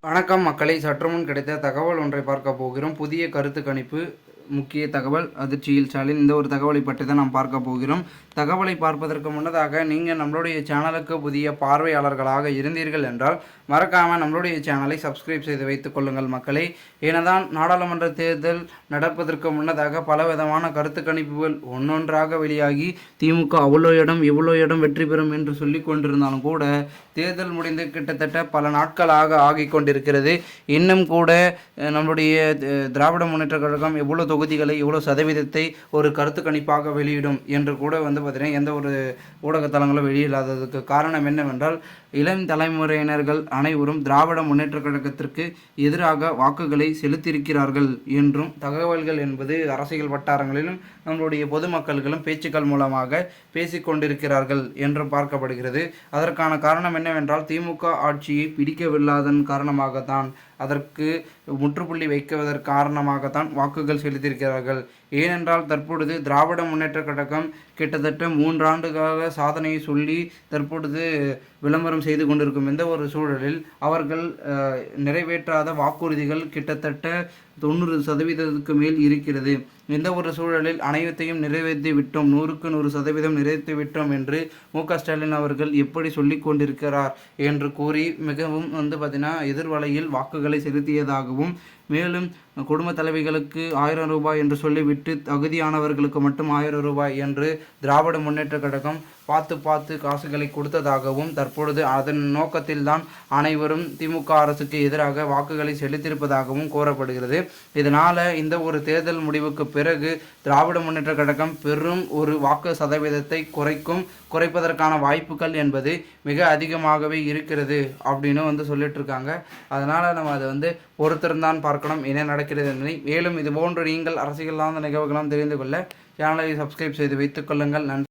வணக்கம் மக்களை. சற்றுமுன் கிடைத்த தகவல் ஒன்றை பார்க்க போகிறோம். புதிய கருத்து கணிப்பு முக்கிய தகவல் அதிர்ச்சியில் ஸ்டாலின். இந்த ஒரு தகவலை பற்றி தான் நாம் பார்க்க போகிறோம். தகவலை பார்ப்பதற்கு முன்னதாக நீங்கள் நம்மளுடைய சேனலுக்கு புதிய பார்வையாளர்களாக இருந்தீர்கள் என்றால் மறக்காமல் நம்மளுடைய சேனலை சப்ஸ்கிரைப் செய்து வைத்துக் கொள்ளுங்கள் மக்களை. ஏனதான் நாடாளுமன்ற தேர்தல் நடப்பதற்கு முன்னதாக பலவிதமான கருத்து கணிப்புகள் ஒன்றொன்றாக வெளியாகி திமுக அவ்வளோ இடம் இவ்வளோ இடம் வெற்றி பெறும் என்று சொல்லி கொண்டிருந்தாலும் கூட தேர்தல் முடிந்து கிட்டத்தட்ட பல நாட்களாக ஆகிக்கொண்டிருக்கிறது இன்னும் கூட நம்மளுடைய நம்முடைய திராவிட முன்னேற்ற கழகம் எவ்வளோ தொகுதிகளை எவ்வளோ சதவீதத்தை ஒரு கருத்து கணிப்பாக வெளியிடும் என்று கூட வந்து பார்த்தீங்கன்னா எந்த ஒரு ஊடகத்தலங்களும் வெளியிடாததுக்கு காரணம் என்னவென்றால் இளம் தலைமுறையினர்கள் அனைவரும் திராவிட முன்னேற்ற கழகத்திற்கு எதிராக வாக்குகளை செலுத்தியிருக்கிறார்கள் என்றும் தகவல்கள் என்பது அரசியல் வட்டாரங்களிலும் நம்மளுடைய பொதுமக்கள்களும் பேச்சுக்கள் மூலமாக பேசிக்கொண்டிருக்கிறார்கள் என்றும் பார்க்கப்படுகிறது. அதற்கான காரணம் என்னவென்றால் திமுக ஆட்சியை பிடிக்கவில்லாதன் காரணமாகத்தான் அதற்கு முற்றுப்புள்ளி வைக்குவதற்கு காரணமாகத்தான் வாக்குகள் வைத்திருக்கிறார்கள் ஏனென்றால் தற்பொழுது திராவிட முன்னேற்ற கழகம் கிட்டத்தட்ட மூன்றாண்டுக்காக சாதனையை சொல்லி தற்பொழுது விளம்பரம் செய்து கொண்டிருக்கும் எந்த ஒரு சூழலில் அவர்கள் நிறைவேற்றாத வாக்குறுதிகள் கிட்டத்தட்ட தொண்ணூறு சதவீதத்துக்கு மேல் இருக்கிறது. எந்த ஒரு சூழலில் அனைத்தையும் நிறைவேற்றி விட்டோம் நூறுக்கு நூறு சதவீதம் நிறைவேற்றி விட்டோம் என்று மு. க. ஸ்டாலின் அவர்கள் எப்படி சொல்லிக் கொண்டிருக்கிறார் என்று கூறி மிகவும் வந்து பார்த்தீங்கன்னா எதிர்வலையில் வாக்குகளை செலுத்தியதாகவும் மேலும் குடும்ப தலைவிகளுக்கு ஆயிரம் ரூபாய் என்று சொல்லிவிட்டு தகுதியானவர்களுக்கு மட்டும் ஆயிரம் ரூபாய் என்று திராவிட முன்னேற்ற கழகம் பார்த்து பார்த்து காசுகளை கொடுத்ததாகவும் தற்பொழுது அதன் நோக்கத்தில்தான் அனைவரும் திமுக அரசுக்கு எதிராக வாக்குகளை செலுத்தியிருப்பதாகவும் கூறப்படுகிறது. இதனால் இந்த ஒரு தேர்தல் முடிவுக்கு பிறகு திராவிட முன்னேற்ற கழகம் பெரும் ஒரு வாக்கு சதவீதத்தை குறைக்கும் குறைப்பதற்கான வாய்ப்புகள் என்பது மிக அதிகமாகவே இருக்கிறது அப்படின்னு வந்து சொல்லிட்டு இருக்காங்க அதனால் நம்ம அதை வந்து பொறுத்திருந்தான் பார்க்கணும் என்ன நடக்கிறது என்பதை. மேலும் இது போன்று நீங்கள் அரசியல் நிகழ்வுகளாம் தெரிந்து கொள்ள சேனலை சப்ஸ்கிரைப் செய்து வைத்துக் கொள்ளுங்கள். நன்றி.